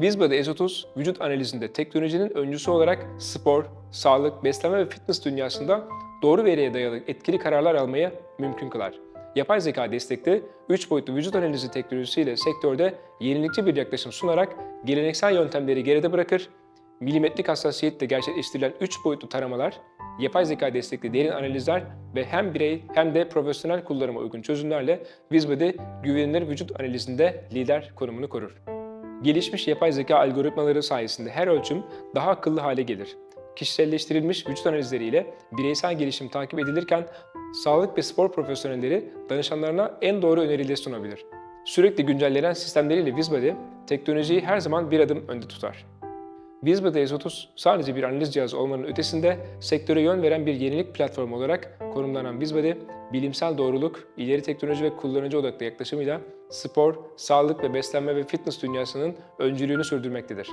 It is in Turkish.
Vizbody S30, vücut analizinde teknolojinin öncüsü olarak spor, sağlık, beslenme ve fitness dünyasında doğru veriye dayalı etkili kararlar almayı mümkün kılar. Yapay zeka destekli 3 boyutlu vücut analizi teknolojisiyle sektörde yenilikçi bir yaklaşım sunarak geleneksel yöntemleri geride bırakır, milimetrik hassasiyetle gerçekleştirilen 3 boyutlu taramalar, yapay zeka destekli derin analizler ve hem birey hem de profesyonel kullanıma uygun çözümlerle Vizbody güvenilir vücut analizinde lider konumunu korur. Gelişmiş yapay zeka algoritmaları sayesinde her ölçüm daha akıllı hale gelir. Kişiselleştirilmiş vücut analizleriyle bireysel gelişim takip edilirken sağlık ve spor profesyonelleri danışanlarına en doğru önerileri sunabilir. Sürekli güncellenen sistemleriyle Vizbody teknolojiyi her zaman bir adım önde tutar. Vizbody S30 sadece bir analiz cihazı olmanın ötesinde sektöre yön veren bir yenilik platformu olarak konumlanan Vizbody, bilimsel doğruluk, ileri teknoloji ve kullanıcı odaklı yaklaşımıyla spor, sağlık ve beslenme ve fitness dünyasının öncülüğünü sürdürmektedir.